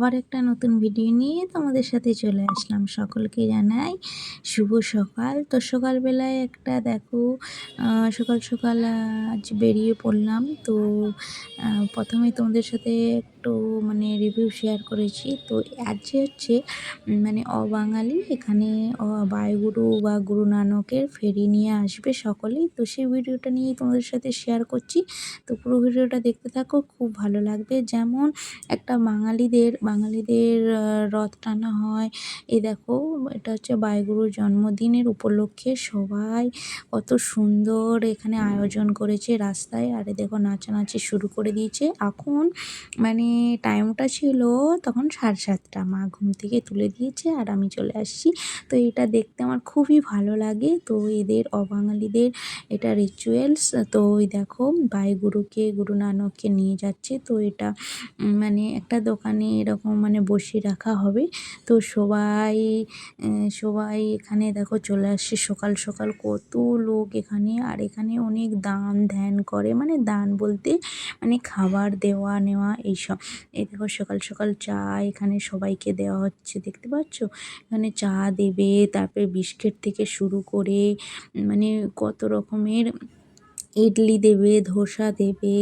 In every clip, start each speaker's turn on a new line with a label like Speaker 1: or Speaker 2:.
Speaker 1: আবার একটা নতুন ভিডিও নিয়ে তোমাদের সাথে চলে আসলাম। সকলকে জানাই শুভ সকাল। তো সকালবেলায় একটা দেখো সকাল সকাল আজ বেরিয়ে পড়লাম। তো প্রথমে তোমাদের সাথে একটু মানে রিভিউ শেয়ার করেছি। তো আজ হচ্ছে মানে অবাঙালি, এখানে বায়ুগুরু বা গুরু নানকের ফেরি নিয়ে আসবে সকলেই। তো সেই ভিডিওটা নিয়েই তোমাদের সাথে শেয়ার করছি। তো পুরো ভিডিওটা দেখতে থাকো, খুব ভালো লাগবে। যেমন একটা বাঙালিদের বাঙালিদের রথ টানা হয়। এই দেখো, এটা হচ্ছে বায়ুগুরুর জন্মদিনের উপলক্ষে সবাই কত সুন্দর এখানে আয়োজন করেছে রাস্তায়। আর এ দেখো, নাচানাচি শুরু করে দিয়েছে। এখন মানে টাইমটা ছিল তখন সাড়ে সাতটা। মা ঘুম থেকে তুলে দিয়েছে আর আমি চলে আসছি। তো এটা দেখতে আমার খুবই ভালো লাগে। তো এদের অবাঙালিদের এটা রিচুয়ালস তো ওই দেখো, বায়ুগুরুকে গুরু নানককে নিয়ে যাচ্ছে। তো এটা মানে একটা দোকানে এরকম মানে বসিয়ে রাখা হবে। তো সবাই সবাই এখানে দেখো চলে আসছে সকাল সকাল। কত লোক এখানে। আর এখানে অনেক দান ধ্যান করে। মানে দান বলতে মানে খাবার দেওয়া নেওয়া এইসব। এই দেখো সকাল সকাল চা এখানে সবাইকে দেওয়া হচ্ছে। দেখতে পাচ্ছ? এখানে চা দেবে, তারপরে বিস্কিট থেকে শুরু করে মানে কত রকমের ইডলি দেবে, ধোসা দেবে,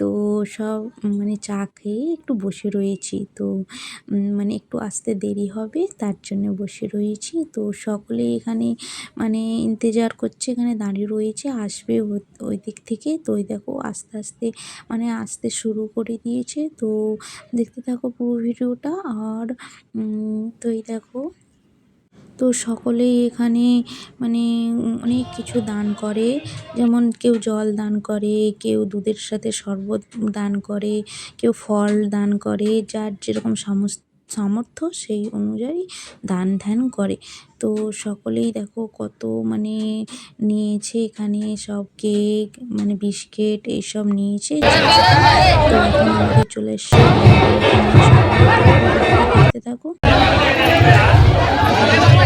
Speaker 1: তো সব মানে চা খেয়ে একটু বসে রয়েছি। তো মানে একটু আসতে দেরি হবে, তার জন্য বসে রয়েছি। তো সকলে এখানে মানে ইন্তজার করছে, এখানে দাঁড়িয়ে রয়েছে, আসবে ওই দিক থেকে। তো ওই দেখো, আস্তে আস্তে মানে আসতে শুরু করে দিয়েছে। তো দেখতে থাকো পুরো ভিডিওটা, আর তো এই দেখো তো সকলেই এখানে মানে অনেক কিছু দান করে। যেমন কেউ জল দান করে, কেউ দুধের সাথে শরবত দান করে, কেউ ফল দান করে, যার যেরকম সামস, সামর্থ্য সেই অনুযায়ী দান ধ্যান করে। তো সকলেই দেখো কত মানে নিয়েছে এখানে সব কেক মানে বিস্কিট এইসব নিয়েছে। তো এখন আমাদের চলে এসছে। থাকো।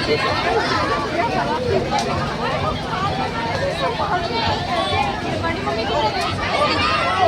Speaker 1: すごい!